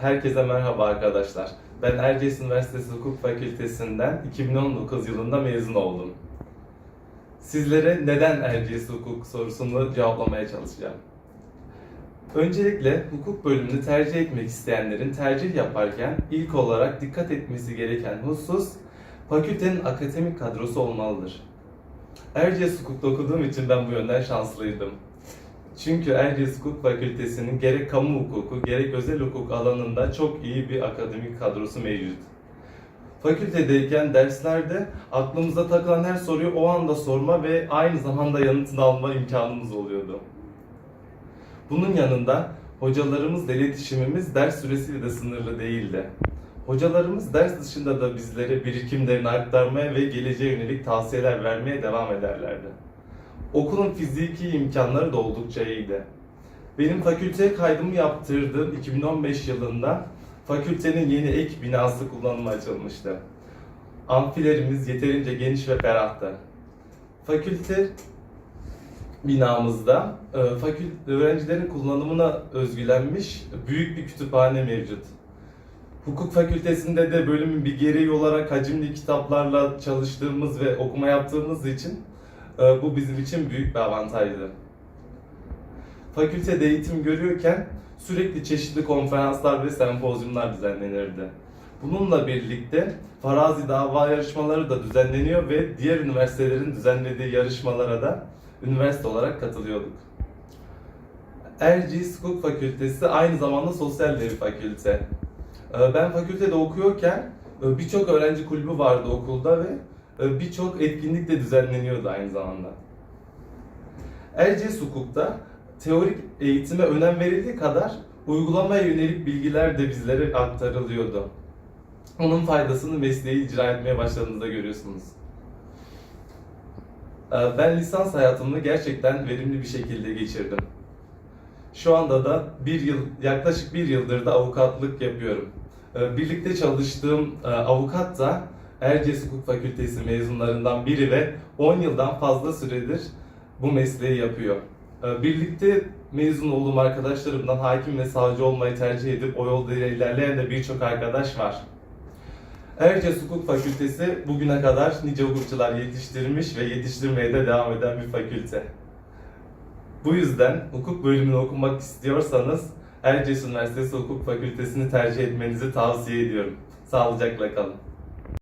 Herkese merhaba arkadaşlar. Ben Erciyes Üniversitesi Hukuk Fakültesinden 2019 yılında mezun oldum. Sizlere neden Erciyes Hukuk sorusunu cevaplamaya çalışacağım. Öncelikle hukuk bölümünü tercih etmek isteyenlerin tercih yaparken ilk olarak dikkat etmesi gereken husus fakültenin akademik kadrosu olmalıdır. Erciyes Hukuk'ta okuduğum için ben bu yönden şanslıydım. Çünkü Erciyes Hukuk Fakültesi'nin gerek kamu hukuku gerek özel hukuk alanında çok iyi bir akademik kadrosu mevcut. Fakültedeyken derslerde aklımıza takılan her soruyu o anda sorma ve aynı zamanda yanıtını alma imkanımız oluyordu. Bunun yanında hocalarımızla iletişimimiz ders süresiyle de sınırlı değildi. Hocalarımız ders dışında da bizlere birikimlerini aktarmaya ve geleceğe yönelik tavsiyeler vermeye devam ederlerdi. Okulun fiziki imkanları da oldukça iyiydi. Benim fakülteye kaydımı yaptırdığım 2015 yılında fakültenin yeni ek binası kullanıma açılmıştı. Amfilerimiz yeterince geniş ve ferahtı. Fakülte binamızda e, fakülte öğrencilerin kullanımına özgülenmiş büyük bir kütüphane mevcut. Hukuk fakültesinde de bölümün bir gereği olarak hacimli kitaplarla çalıştığımız ve okuma yaptığımız için bu bizim için büyük bir avantajdı. Fakültede eğitim görüyorken sürekli çeşitli konferanslar ve sempozyumlar düzenlenirdi. Bununla birlikte farazi dava yarışmaları da düzenleniyor ve diğer üniversitelerin düzenlediği yarışmalara da üniversite olarak katılıyorduk. Erciyes Hukuk Fakültesi aynı zamanda sosyal bir fakülte. Ee, Ben fakültede okuyorken e, birçok öğrenci kulübü vardı okulda ve birçok etkinlik de düzenleniyordu aynı zamanda. Erciyes Hukuk'ta teorik eğitime önem verildiği kadar uygulamaya yönelik bilgiler de bizlere aktarılıyordu. Onun faydasını mesleği icra etmeye başladığınızda görüyorsunuz. Ben lisans hayatımı gerçekten verimli bir şekilde geçirdim. Şu anda da bir yıl, yaklaşık bir yıldır da avukatlık yapıyorum. Birlikte çalıştığım avukat da Erciyes Hukuk Fakültesi mezunlarından biri ve 10 yıldan fazla süredir bu mesleği yapıyor. Ee, Birlikte mezun olduğum arkadaşlarımdan hakim ve savcı olmayı tercih edip o yolda ilerleyen de birçok arkadaş var. Erciyes Hukuk Fakültesi bugüne kadar nice hukukçular yetiştirmiş ve yetiştirmeye de devam eden bir fakülte. Bu yüzden hukuk bölümünü okumak istiyorsanız Erciyes Üniversitesi Hukuk Fakültesini tercih etmenizi tavsiye ediyorum. Sağlıcakla kalın.